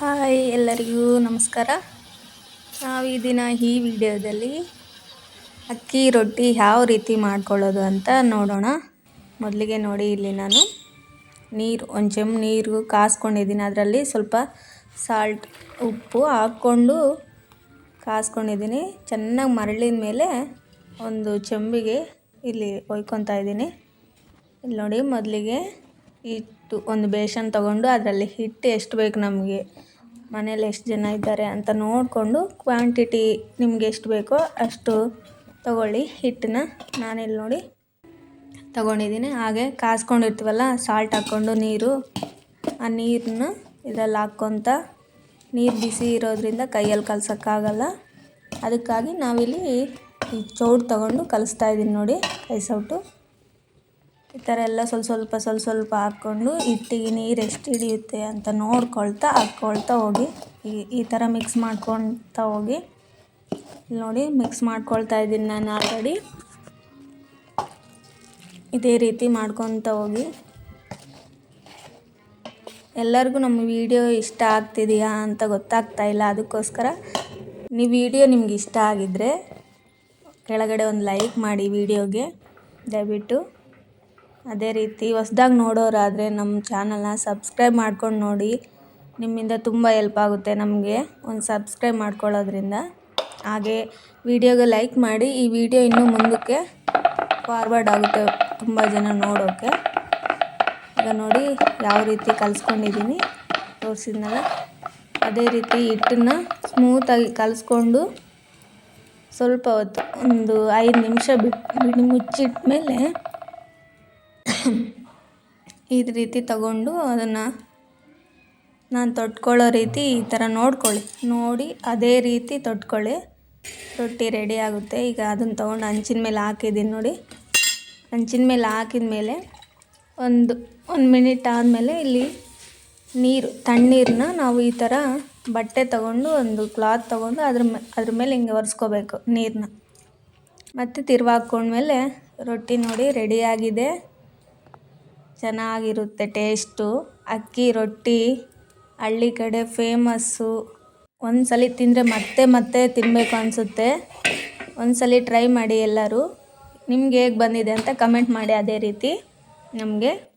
Hi ಎಲ್ಲರಿಗೂ ನಮಸ್ಕಾರ. ನಾವು ಈ ದಿನ ಈ ವಿಡಿಯೋದಲ್ಲಿ ಅಕ್ಕಿ ರೊಟ್ಟಿ ಯಾವ ರೀತಿ ಮಾಡ್ಕೊಳ್ಳೋದು ಅಂತ ನೋಡೋಣ. ಮೊದಲಿಗೆ ನೋಡಿ ಇಲ್ಲಿ ನಾನು ನೀರು, ಒಂದು ಚೆಮ್ ನೀರು ಕಾಸ್ಕೊಂಡಿದ್ದೀನಿ. ಅದರಲ್ಲಿ ಸ್ವಲ್ಪ ಸಾಲ್ಟ್ ಉಪ್ಪು ಹಾಕ್ಕೊಂಡು ಕಾಸ್ಕೊಂಡಿದ್ದೀನಿ. ಚೆನ್ನಾಗಿ ಮರಳಿದ ಮೇಲೆ ಒಂದು ಚೆಂಬಿಗೆ ಇಲ್ಲಿ ಒಯ್ಕೊತಾ ಇದ್ದೀನಿ. ಇಲ್ಲಿ ನೋಡಿ ಮೊದಲಿಗೆ ಹಿಟ್ಟು, ಒಂದು ಬೇಸನ್ ತೊಗೊಂಡು ಅದರಲ್ಲಿ ಹಿಟ್ಟು ಎಷ್ಟು ಬೇಕು ನಮಗೆ. ಮನೇಲಿ ಎಷ್ಟು ಜನ ಇದ್ದಾರೆ ಅಂತ ನೋಡಿಕೊಂಡು ಕ್ವಾಂಟಿಟಿ ನಿಮ್ಗೆ ಎಷ್ಟು ಬೇಕೋ ಅಷ್ಟು ತಗೊಳ್ಳಿ, ಹಿಟ್ಟನ್ನ ನಾನಿಲ್ಲಿ ನೋಡಿ ತಗೊಂಡಿದ್ದೀನಿ. ಹಾಗೆ ಕಾಸ್ಕೊಂಡಿರ್ತೀವಲ್ಲ ಸಾಲ್ಟ್ ಹಾಕ್ಕೊಂಡು ನೀರು, ಆ ನೀರನ್ನ ಇದರಲ್ಲಿ ಹಾಕ್ಕೊತ ನೀರು ಬಿಸಿ ಇರೋದ್ರಿಂದ ಕೈಯಲ್ಲಿ ಕಲ್ಸೋಕ್ಕಾಗಲ್ಲ. ಅದಕ್ಕಾಗಿ ನಾವಿಲ್ಲಿ ಈ ಚೌಡ್ ತಗೊಂಡು ಕಲಿಸ್ತಾ ಇದ್ದೀನಿ ನೋಡಿ ಕೈ ಸೌಟು ಈ ಥರ ಎಲ್ಲ ಸ್ವಲ್ಪ ಸ್ವಲ್ಪ ಸ್ವಲ್ಪ ಸ್ವಲ್ಪ ಹಾಕ್ಕೊಂಡು ಹಿಟ್ಟಿಗೆ ನೀರು ಎಷ್ಟು ಹಿಡಿಯುತ್ತೆ ಅಂತ ನೋಡ್ಕೊಳ್ತಾ ಹಾಕ್ಕೊಳ್ತಾ ಹೋಗಿ, ಈ ಈ ಥರ ಮಿಕ್ಸ್ ಮಾಡ್ಕೊಳ್ತಾ ಹೋಗಿ. ನೋಡಿ ಮಿಕ್ಸ್ ಮಾಡ್ಕೊಳ್ತಾ ಇದ್ದೀನಿ ನಾನು ಆಲ್ರೆಡಿ ಇದೇ ರೀತಿ ಮಾಡ್ಕೊತ ಹೋಗಿ. ಎಲ್ಲರಿಗೂ ನಮ್ಮ ವಿಡಿಯೋ ಇಷ್ಟ ಆಗ್ತಿದೆಯಾ ಅಂತ ಗೊತ್ತಾಗ್ತಾ ಇಲ್ಲ, ಅದಕ್ಕೋಸ್ಕರ. ನೀವು ವಿಡಿಯೋ ನಿಮ್ಗೆ ಇಷ್ಟ ಆಗಿದ್ದರೆ ಕೆಳಗಡೆ ಒಂದು ಲೈಕ್ ಮಾಡಿ ವಿಡಿಯೋಗೆ ದಯವಿಟ್ಟು. ಅದೇ ರೀತಿ ಹೊಸ್ದಾಗಿ ನೋಡೋರಾದರೆ ನಮ್ಮ ಚಾನಲ್ನ ಸಬ್ಸ್ಕ್ರೈಬ್ ಮಾಡ್ಕೊಂಡು ನೋಡಿ. ನಿಮ್ಮಿಂದ ತುಂಬ ಎಲ್ಪ್ ಆಗುತ್ತೆ ನಮಗೆ. ಒಂದು ಸಬ್ಸ್ಕ್ರೈಬ್ ಮಾಡ್ಕೊಳ್ಳೋದ್ರಿಂದ. ಹಾಗೆ ವಿಡಿಯೋಗೆ ಲೈಕ್ ಮಾಡಿ, ಈ ವಿಡಿಯೋ ಇನ್ನೂ ಮುಂದಕ್ಕೆ ಫಾರ್ವರ್ಡ್ ಆಗುತ್ತೆ ತುಂಬ ಜನ ನೋಡೋಕ್ಕೆ ಈಗ ನೋಡಿ ಯಾವ ರೀತಿ ಕಲಿಸ್ಕೊಂಡಿದ್ದೀನಿ. ತೋರಿಸಿದ್ನಲ್ಲ? ಅದೇ ರೀತಿ ಹಿಟ್ಟನ್ನು ಸ್ಮೂತಾಗಿ ಕಲಿಸ್ಕೊಂಡು ಸ್ವಲ್ಪ ಹೊತ್ತು ಒಂದು ಐದು ನಿಮಿಷ ಬಿಟ್ಟು ಮುಚ್ಚಿಟ್ಟ ಮೇಲೆ ಈ ರೀತಿ ತಗೊಂಡು ಅದನ್ನು ನಾನು ತೊಟ್ಕೊಳ್ಳೋ ರೀತಿ ಈ ಥರ ನೋಡ್ಕೊಳ್ಳಿ. ನೋಡಿ ಅದೇ ರೀತಿ ತೊಟ್ಕೊಳ್ಳಿ. ರೊಟ್ಟಿ ರೆಡಿ ಆಗುತ್ತೆ. ಈಗ ಅದನ್ನು ತೊಗೊಂಡು ಹಂಚಿನ ಮೇಲೆ ಹಾಕಿದ್ದೀನಿ ನೋಡಿ. ಹಂಚಿನ ಮೇಲೆ ಹಾಕಿದ ಮೇಲೆ ಒಂದು ಒಂದು ಮಿನಿಟ್ ಆದಮೇಲೆ ಇಲ್ಲಿ ನೀರು ತಣ್ಣೀರನ್ನ ನಾವು ಈ ಥರ ಬಟ್ಟೆ ತೊಗೊಂಡು ಒಂದು ಕ್ಲಾತ್ ತೊಗೊಂಡು ಅದ್ರ ಮೇ, ಅದ್ರ ಮೇಲೆ ಹಿಂಗೆ ಒರೆಸ್ಕೋಬೇಕು ನೀರನ್ನ ಮತ್ತು ತಿರ್ವಾಕೊಂಡ್ಮೇಲೆ ರೊಟ್ಟಿ ನೋಡಿ ರೆಡಿಯಾಗಿದೆ ಚೆನ್ನಾಗಿರುತ್ತೆ ಟೇಸ್ಟು. ಅಕ್ಕಿ ರೊಟ್ಟಿ, ಹಳ್ಳಿ ಕಡೆ ಫೇಮಸ್ಸು. ಒಂದು ಸಲ ತಿಂದರೆ ಮತ್ತೆ ಮತ್ತೆ ತಿನ್ನಬೇಕು ಅನಿಸುತ್ತೆ. ಒಂದು ಸಲ ಟ್ರೈ ಮಾಡಿ ಎಲ್ಲರೂ. ನಿಮ್ಗೆ ಹೇಗೆ ಬಂದಿದೆ ಅಂತ ಕಮೆಂಟ್ ಮಾಡಿ ಅದೇ ರೀತಿ. ನಮಗೆ